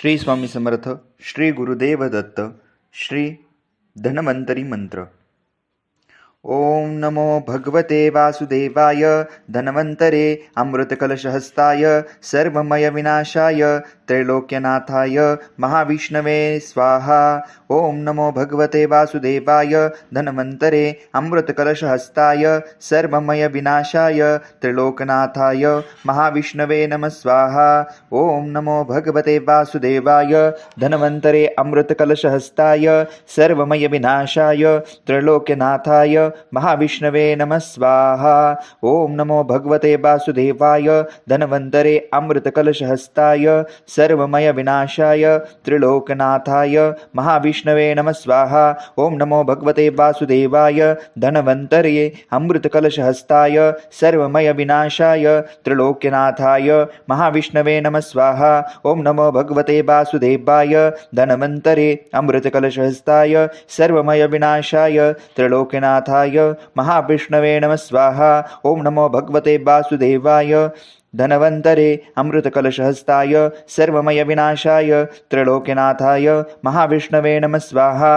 श्री स्वामी समर्थ श्री गुरुदेव दत्त श्री धनवंतरी मंत्र. ॐ नमो भगवते वासुदेवाय धन्वन्तरे अमृतकलशहस्ताय सर्वमयविनाशाय त्रैलोक्यनाथाय महाविष्णवे स्वाहा। ॐ नमो भगवते वासुदेवाय धन्वन्तरे अमृतकलशहस्ताय सर्वमयविनाशाय त्रिलोकनाथाय महाविष्णवे नमः स्वाहा। ॐ नमो भगवते वासुदेवाय धन्वन्तरे अमृतकलशहस्ताय सर्वमयविनाशाय त्रैलोक्यनाथाय महाविष्णवे नमः स्वाहा। ॐ नमो भगवते वासुदेवाय धन्वन्तरे अमृतकलशहस्ताय सर्वमयविनाशाय त्रिलोकनाथाय महाविष्णवे नमः स्वाहा। ॐ नमो भगवते वासुदेवाय धन्वन्तरे अमृतकलशहस्ताय सर्वमयविनाशाय त्रिलोक्यनाथाय महाविष्णवे नमः स्वाहा। ॐ नमो भगवते वासुदेवाय धन्वन्तरे अमृतकलशहस्ताय सर्वमयविनाशाय त्रिलोकनाथाय महाविष्णवे नमः स्वाहा। ॐ नमो भगवते वासुदेवाय धनवन्तरे अमृतकलशहस्ताय सर्वमयविनाशाय त्रिलोक्यनाथाय महाविष्णवे नमः स्वाहा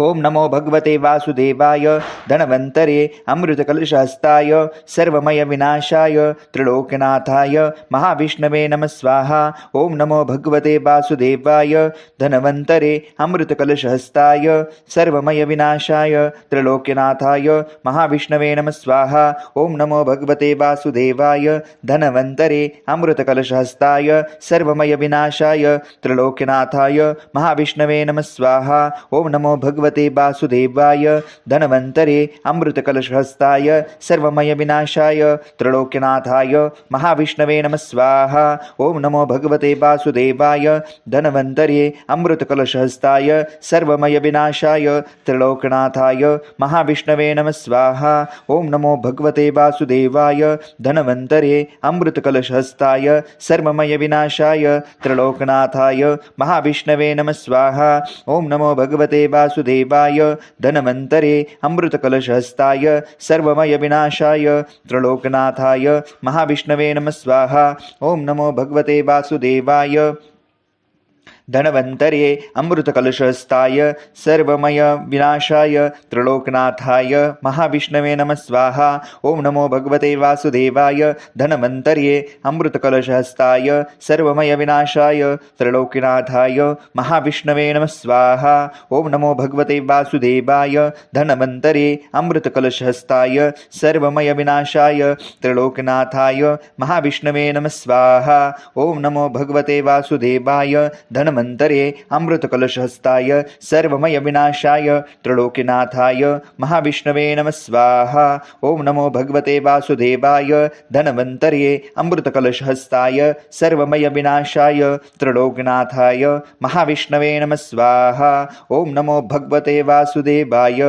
ॐ नमो भगवते वासुदेवाय धनवन्तरे अमृतकलशहस्ताय सर्वमयविनाशाय त्रिलोकनाथाय महाविष्णवे नमः स्वाहा। ॐ नमो भगवते वासुदेवाय धनवन्तरे अमृतकलशहस्ताय सर्वमयविनाशाय त्रिलोक्यनाथाय महाविष्णवे नमः स्वाहा। ॐ नमो भगवते वासुदेवाय धनवन्तरे अमृतकलशहस्ताय सर्वमयविनाशाय त्रिलोक्यनाथाय महाविष्णवे नमः स्वाहा। ॐ नमो भगवते भगवते वासुदेवाय, धनवन्तरे अमृतकलशहस्ताय सर्वमयविनाशाय त्रिलोक्यनाथाय, महाविष्णवे नमः स्वाहा ॐ नमो भगवते वासुदेवाय, धनवन्तरे अमृतकलशहस्ताय सर्वमयविनाशाय त्रिलोकनाथाय, महाविष्णवे नमः स्वाहा ॐ नमो भगवते वासुदेवाय, धनवन्तरे अमृतकलशहस्ताय सर्वमयविनाशाय त्रिलोकनाथाय, महाविष्णवे नमः स्वाहा ॐ नमो भगवते वासुदेवाय वासुदेवाय धनवन्तरे अमृतकलशहस्ताय सर्वमयविनाशाय त्रिलोकनाथाय महाविष्णवे नमः स्वाहा ॐ नमो भगवते वासुदेवाय। धनवन्तरे अमृतकलशस्ताय सर्वमय विनाशाय त्रिलोकनाथाय महाविष्णवे नमः स्वाहा। ॐ नमो भगवते वासुदेवाय। धनवन्तरे अमृतकलशहस्ताय सर्वमय विनाशाय त्रिलोकनाथाय महाविष्णवे नमः स्वाहा। ॐ नमो भगवते वासुदेवाय। धनवन्तरे अमृतकलशहस्ताय सर्वमय विनाशाय त्रिलोकनाथाय महाविष्णवे नमः स्वाहा। ॐ नमो भगवते वासुदेवाय। धन मन्तरे अमृतकलशहस्ताय सर्वमयविनाशाय त्रिलोकीनाथाय, महाविष्णवे नमः स्वाहा ॐ नमो भगवते वासुदेवाय, धनवन्तरे अमृतकलशहस्ताय सर्वमयविनाशाय त्रिलोकनाथाय, महाविष्णवे नमः स्वाहा ॐ नमो भगवते वासुदेवाय।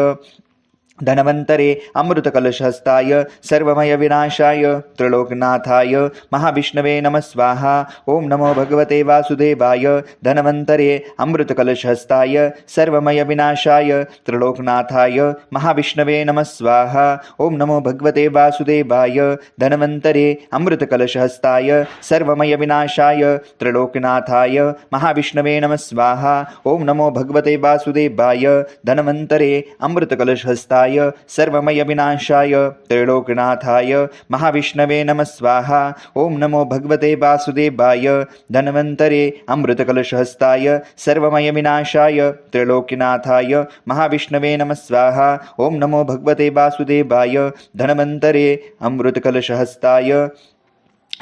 धनवन्तरे अमृतकलशहस्ताय सर्वमयविनाशाय त्रिलोकनाथाय, महाविष्णवे नमः स्वाहा ॐ नमो भगवते वासुदेवाय, धनवन्तरे अमृतकलशहस्ताय सर्वमयविनाशाय त्रिलोकनाथाय, महाविष्णवे नमः स्वाहा ॐ नमो भगवते वासुदेवाय, धनवन्तरे अमृतकलशहस्ताय सर्वमयविनाशाय त्रिलोकनाथाय, महाविष्णवे नमः स्वाहा ॐ नमो भगवते वासुदेवाय, धनवन्तरे अमृतकलशहस्ताय शिवाय सर्वमयविनाशाय त्रैलोकनाथाय, महाविष्णवे नमः स्वाहा ॐ नमो भगवते वासुदेवाय, धन्वन्तरे अमृतकलशहस्ताय सर्वमयविनाशाय त्रैलोक्यनाथाय महाविष्णवे नमः स्वाहा ॐ नमो भगवते वासुदेवाय, धन्वन्तरे अमृतकलशहस्ताय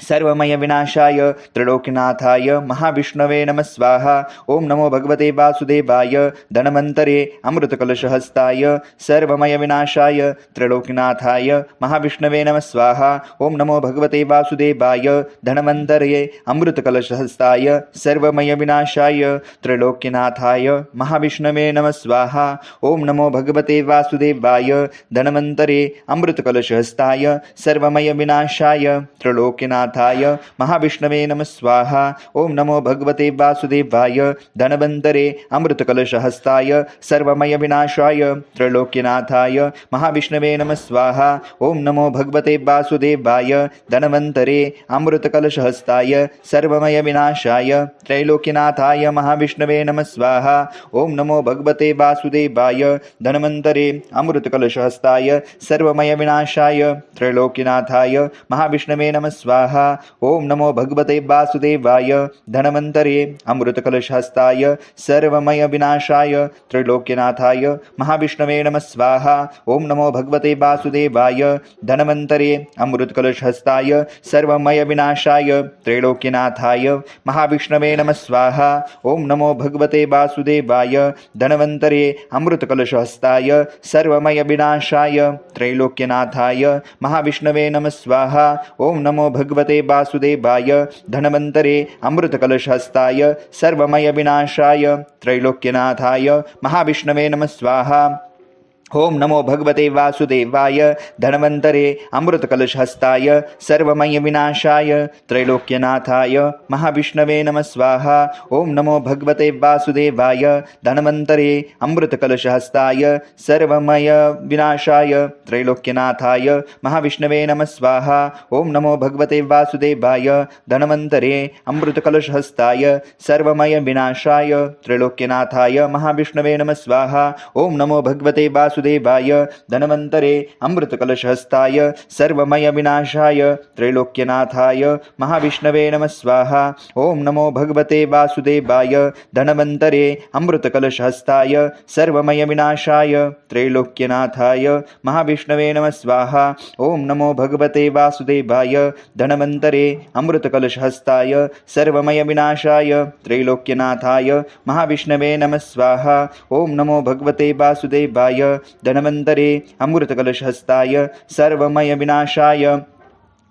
सर्वमयविनाशाय त्रिलोकनाथाय, महाविष्णवे नमः स्वाहा ॐ नमो भगवते वासुदेवाय, धनवन्तरे अमृतकलशहस्ताय सर्वमयविनाशाय त्रिलोकनाथाय, महाविष्णवे नमः स्वाहा ॐ नमो भगवते वासुदेवाय, धनवन्तरे अमृतकलशहस्ताय सर्वमयविनाशाय त्रिलोक्यनाथाय महाविष्णवे नमः स्वाहा ॐ नमो भगवते वासुदेवाय, धनवन्तरे अमृतकलशहस्ताय सर्वमयविनाशाय त्रिलोक्यनाथ त्रैलोक्यनाथाय महाविष्णवे नमः स्वाहा। ॐ नमो भगवते वासुदेवाय। धनवन्तरे अमृतकलशहस्ताय। सर्वमयविनाशाय त्रैलोक्यनाथाय। महाविष्णवे नमः स्वाहा। ॐ नमो भगवते वासुदेवाय। धनवन्तरे अमृतकलशहस्ताय। सर्वमयविनाशाय त्रैलोक्यनाथाय। महाविष्णवे नमः स्वाहा। ॐ नमो भगवते वासुदेवाय। धनवन्तरे अमृतकलशहस्ताय। सर्वमयविनाशाय त्रैलोक्यनाथाय। महाविष्णवे नमः स्वाहा। ॐ नमो भगवते वासुदेवाय धनवन्तरे अमृतकलशहस्ताय सर्वमयविनाशाय त्रैलोक्यनाथाय महाविष्णवे नमः स्वाहा। ॐ नमो भगवते वासुदेवाय धनवन्तरे अमृतकलशहस्ताय सर्वमयविनाशाय त्रैलोक्यनाथाय महाविष्णवे नमः स्वाहा। ॐ नमो भगवते वासुदेवाय धनवन्तरे अमृतकलशहस्ताय सर्वमयविनाशाय त्रैलोक्यनाथाय महाविष्णवे नमः स्वाहा। ॐ नमो भगवते वासुदेवाय धनवंतरे अमृतकलशहस्ताय सर्वमयविनाशाय त्रैलोक्यनाथाय महाविष्णवे नमः स्वाहा। ॐ नमो भगवते वासुदेवाय धनवन्तरे अमृतकलशहस्ताय सर्वमयविनाशाय त्रैलोक्यनाथाय महाविष्णवे नमः स्वाहा। ॐ नमो भगवते वासुदेवाय धनवन्तरे अमृतकलशहस्ताय सर्वमयविनाशाय त्रैलोक्यनाथाय महाविष्णवे नमः स्वाहा। ॐ नमो भगवते वासुदेवाय धनवन्तरे अमृतकलशहस्ताय सर्वमयविनाशाय त्रैलोक्यनाथाय महाविष्णवे नमः स्वाहा। ॐ नमो भगवते वासुदेवाय धनवन्तरे अमृतकलशहस्ताय सर्वमयविनाशाय त्रैलोक्यनाथाय महाविष्णवे नमः स्वाहा। ॐ नमो भगवते वासुदेवाय धनवन्तरे अमृतकलशहस्ताय सर्वमयविनाशाय त्रैलोक्यनाथाय महाविष्णवे नमः स्वाहा। ॐ नमो भगवते वासुदेवाय धनवन्तरे अमृतकलशहस्ताय सर्वमयविनाशाय त्रैलोक्यनाथाय महाविष्णवे नमः स्वाहा। ॐ नमो भगवते वासुदेवाय धनवन्तरे अमृतकलशहस्ताय सर्वमयविनाशाय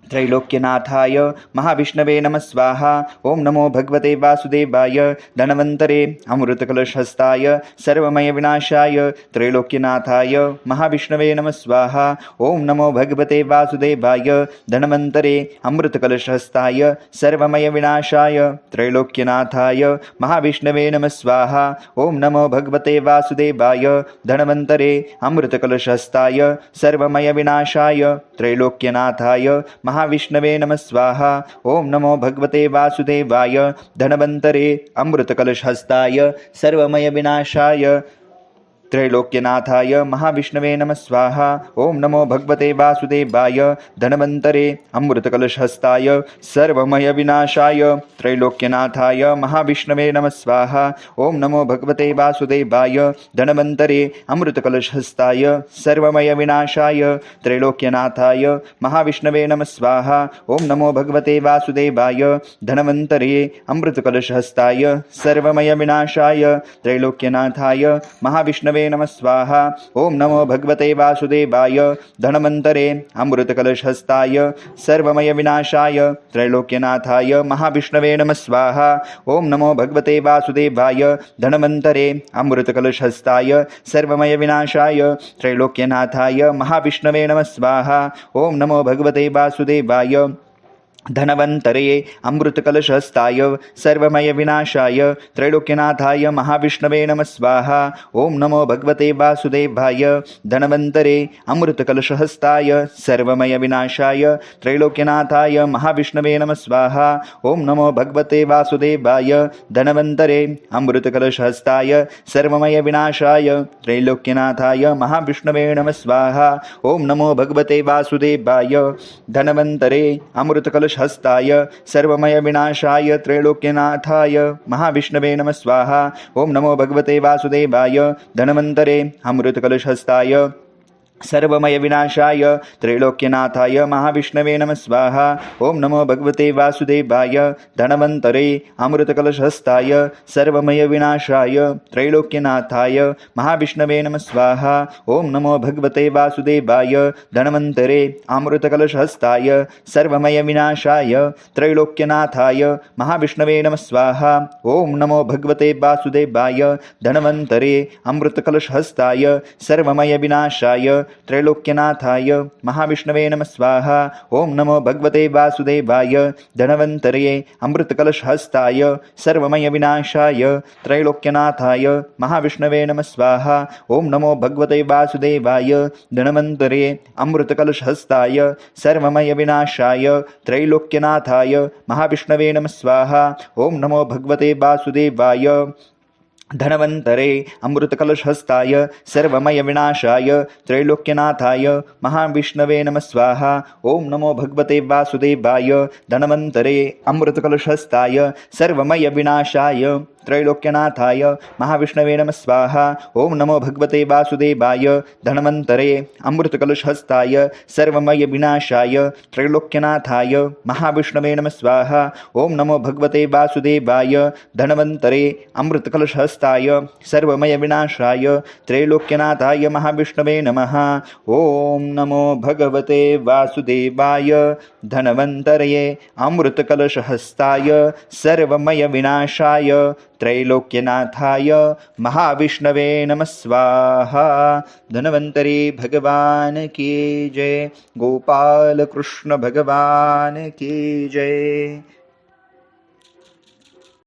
त्रैलोक्यनाथाय महाविष्णवे नमः स्वाहा। ॐ नमो भगवते वासुदेवाय। धनवन्तरे अमृतकलशहस्ताय सर्वमयविनाशाय त्रैलोक्यनाथाय महाविष्णवे नमः स्वाहा। ॐ नमो भगवते वासुदेवाय। धनवन्तरे अमृतकलशहस्ताय सर्वमयविनाशाय त्रैलोक्यनाथाय महाविष्णवे नमः स्वाहा। ॐ नमो भगवते वासुदेवाय। धनवन्तरे अमृतकलशहस्ताय सर्वमयविनाशाय त्रैलोक्यनाथाय महाविष्णवे नमः स्वाहा। ॐ नमो भगवते वासुदेवाय। धनवंतरे अमृतकलशहस्ताय। सर्वमयविनाशाय। त्रैलोक्यनाथाय महाविष्णवे नमः स्वाहा। ॐ नमो भगवते वासुदेवाय। धनवन्तरे अमृतकलशहस्ताय सर्वमयविनाशाय त्रैलोक्यनाथाय महाविष्णवे नमः स्वाहा। ॐ नमो भगवते वासुदेवाय। धनवन्तरे अमृतकलशहस्ताय सर्वमयविनाशाय त्रैलोक्यनाथाय महाविष्णवे नमः स्वाहा। ॐ नमो भगवते वासुदेवाय। धनवन्तरे अमृतकलशहस्ताय सर्वमयविनाशाय त्रैलोक्यनाथाय महाविष्णवे नमः स्वाहा। ॐ नमो भगवते वासुदेवाय। धनवन्तरे अमृतकलशहस्ताय सर्वमयविनाशाय त्रैलोक्यनाथाय। महाविष्णवे नमः स्वाहा। ॐ नमो भगवते वासुदेवाय। धनवन्तरे अमृतकलशहस्ताय सर्वमयविनाशाय त्रैलोक्यनाथाय। महाविष्णवे नमः स्वाहा। ॐ नमो भगवते वासुदेवाय। धनवन्तरे अमृतकलशहस्ताय सर्वमयविनाशाय त्रैलोक्यनाथाय महाविष्णवे नमः स्वाहा। ॐ नमो भगवते वासुदेवाय। धनवन्तरे अमृतकलशहस्ताय सर्वमयविनाशाय त्रैलोक्यनाथाय महाविष्णवे नमः स्वाहा। ॐ नमो भगवते वासुदेवाय। धनवन्तरे अमृतकलशहस्ताय सर्वमयविनाशाय त्रैलोक्यनाथाय महाविष्णवे नमः स्वाहा। ॐ नमो भगवते वासुदेवाय। धनवन्तरे अमृतकलशहस्ताय सर्वमयविनाशाय त्रैलोक्यनाथाय। महाविष्णवे नमः स्वाहा। ॐ नमो भगवते वासुदेवाय। धनवन्तरे अमृतकलशहस्ताय सर्वमयविनाशाय त्रैलोक्यनाथाय महाविष्णवे नमः स्वाहा। ॐ नमो भगवते वासुदेवाय धनवन्तरे अमृतकलशहस्ताय सर्वमयविनाशाय त्रैलोक्यनाथाय महाविष्णवे नमः स्वाहा। ॐ नमो भगवते वासुदेवाय धनवन्तरे अमृतकलशहस्ताय सर्वमयविनाशाय त्रैलोक्यनाथाय महाविष्णवे नमः स्वाहा। ॐ नमो भगवते वासुदेवाय धनवन्तरे अमृतकलशहस्ताय सर्वमयविनाशाय त्रैलोक्यनाथाय। महाविष्णवे नमः स्वाहा। ॐ नमो भगवते वासुदेवाय। धनवन्तरये अमृतकलशहस्ताय। सर्वमयविनाशाय त्रैलोक्यनाथाय। महाविष्णवे नमः स्वाहा। ॐ नमो भगवते वासुदेवाय। धनवन्तरे अमृतकलशहस्ताय। सर्वमयविनाशाय त्रैलोक्यनाथाय। महाविष्णवे नमः स्वाहा। ॐ नमो भगवते वासुदेवाय। धनवन्तरे अमृतकलशहस्ताय सर्वमयविनाशाय त्रैलोक्यनाथाय महाविष्णवे नम स्वाहा ॐ नमो भगवते वासुदेवाय धनवन्तरे अमृतकलशहस्ताय सर्वमयविनाशाय। त्रैलोक्यनाथाय महाविष्णवे नमः स्वाहा। ॐ नमो भगवते वासुदेवाय धनवन्तरे अमृतकलशहस्ताय सर्वमयविनाशाय त्रैलोक्यनाथाय महाविष्णवे नमः स्वाहा। ॐ नमो भगवते वासुदेवाय धनवन्तरे अमृतकलशहस्ताय सर्वमयविनाशाय त्रैलोक्यनाथाय महाविष्णवे नमः। ॐ नमो भगवते वासुदेवाय धनवन्तरये अमृतकलशहस्ताय सर्वमयविनाशाय त्रैलोक्यनाथाय महाविष्णवे नमः स्वाहा। धनवन्तरी भगवान की जय। गोपाल कृष्ण भगवान की जय